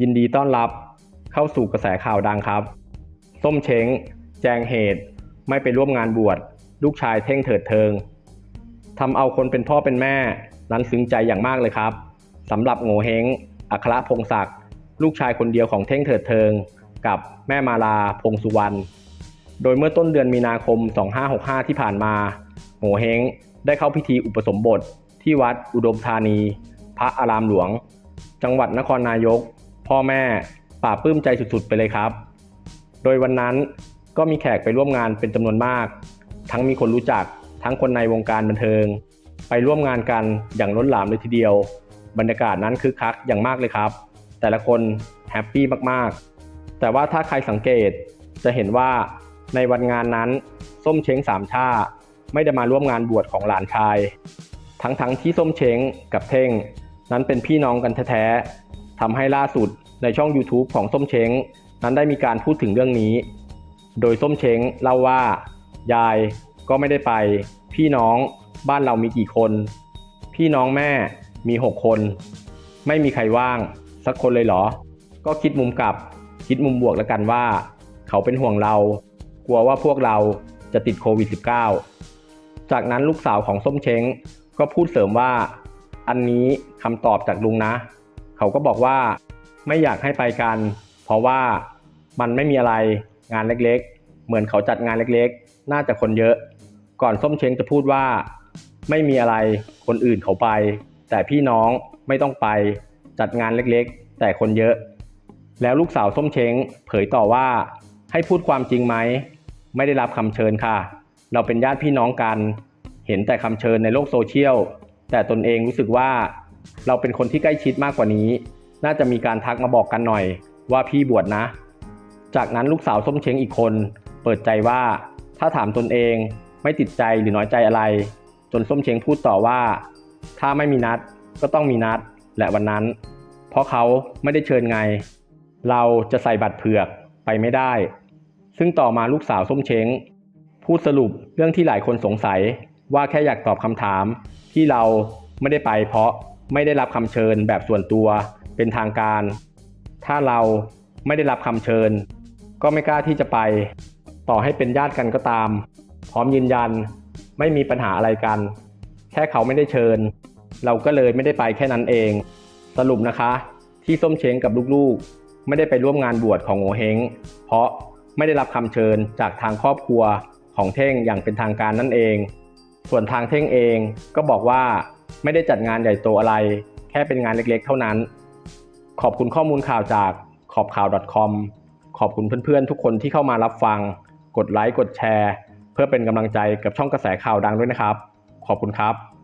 ยินดีต้อนรับเข้าสู่กระแสข่าวดังครับ ส้มเช้ง แจงเหตุ ไม่ไปร่วมงานบวช ลูกชายเท่งเถิดเทิงทำเอาคนเป็นพ่อเป็นแม่นั้นซึ้งใจอย่างมากเลยครับสำหรับโง่เฮงอัครพงศักดิ์ลูกชายคนเดียวของเท่งเถิดเทิง กับแม่มาลาพงสุวรรณโดยเมื่อต้นเดือนมีนาคม 2565 ที่ผ่านมาโหเฮงได้เข้าพิธีอุปสมบทที่วัดอุดมธานี พระอารามหลวง จังหวัดนครนายก พ่อแม่ป่าปลื้มใจสุดๆ ไปเลยครับ โดยวันนั้นก็มีแขกไปร่วมงานเป็นจำนวนมาก ทั้งมีคนรู้จักทั้งคนในวงการบันเทิง ไปร่วมงานกันอย่างล้นหลามเลยทีเดียว บรรยากาศนั้นคึกคักอย่างมากเลยครับ แต่ละคนแฮปปี้มากๆ แต่ว่าถ้าใครสังเกตจะเห็นว่าในวันงานนั้นส้มเช้งสามชาไม่ได้มาร่วมงานบวชของหลานชาย ทั้งๆทที่ส้มเช้งกับเท่ง นั้นเป็นพี่น้องกันแท้ๆ ทำให้ล่าสุดในช่อง YouTube ของส้มเช้ง นั้นได้มีการพูดถึงเรื่องนี้ โดยส้มเช้งเล่าว่า ยายก็ไม่ได้ไป พี่น้องบ้านเรามีกี่คน พี่น้องแม่มีหกคน ไม่มีใครว่างสักคนเลยเหรอ ก็คิดมุมกลับ คิดมุมบวกแล้วกันว่า เขาเป็นห่วงเรา กลัวว่าพวกเราจะติดโควิด -19 จากนั้นลูกสาวของส้มเช้งก็พูดเสริมว่า อันนี้คำตอบจากลุงนะ เขาก็บอกว่าไม่อยากให้ไปกัน เพราะว่ามันไม่มีอะไรงานเล็กๆ เหมือนเขาจัดงานเล็กๆ น่าจะคนเยอะ ก่อนส้มเช้งจะพูดว่า ไม่มีอะไรคนอื่นเขาไป แต่พี่น้องไม่ต้องไปจัดงานเล็กๆ แต่คนเยอะ แล้วลูกสาวส้มเช้งเผยต่อว่า ให้พูดความจริงไหมไม่ได้รับคำเชิญค่ะ เราเป็นญาติพี่น้องกัน เห็นแต่คำเชิญในโลกโซเชียลแต่ตนเองรู้สึกว่า เราเป็นคนที่ใกล้ชิดมากกว่านี้ น่าจะมีการทักมาบอกกันหน่อย ว่าพี่บวชนะ จากนั้นลูกสาวส้มเช้งอีกคน เปิดใจว่า ถ้าถามตนเองไม่ติดใจหรือน้อยใจอะไร จนส้มเช้งพูดต่อว่า ถ้าไม่มีนัดก็ต้องมีนัดและวันนั้น เพราะเขาไม่ได้เชิญไง เราจะใส่บัตรเผือกไปไม่ได้ ซึ่งต่อมาลูกสาวส้มเช้งพูดสรุปเรื่องที่หลายคนสงสัยว่าแค่อยากตอบคำถามที่เราไม่ได้ไปเพราะ ไม่ได้รับคำเชิญแบบส่วนตัวเป็นทางการ ถ้าเราไม่ได้รับคำเชิญ ก็ไม่กล้าที่จะไป ต่อให้เป็นญาติกันก็ตาม พร้อมยืนยันไม่มีปัญหาอะไรกัน แค่เขาไม่ได้เชิญ เราก็เลยไม่ได้ไปแค่นั้นเอง สรุปนะคะ ที่ส้มเช้งกับลูกๆ ไม่ได้ไปร่วมงานบวชของโงเฮงเพราะไม่ได้รับคำเชิญจากทางครอบครัวของเท่งอย่างเป็นทางการนั่นเอง ส่วนทางเท่งเองก็บอกว่า ไม่ได้จัดงานใหญ่โตอะไร แค่เป็นงานเล็กๆ เท่านั้น ขอบคุณข้อมูลข่าวจากขอบข่าว .com ขอบคุณเพื่อนๆ ทุกคนที่เข้ามารับฟัง กดไลค์ กดแชร์ เพื่อเป็นกำลังใจกับช่องกระแสข่าวดังด้วยนะครับ ขอบคุณครับ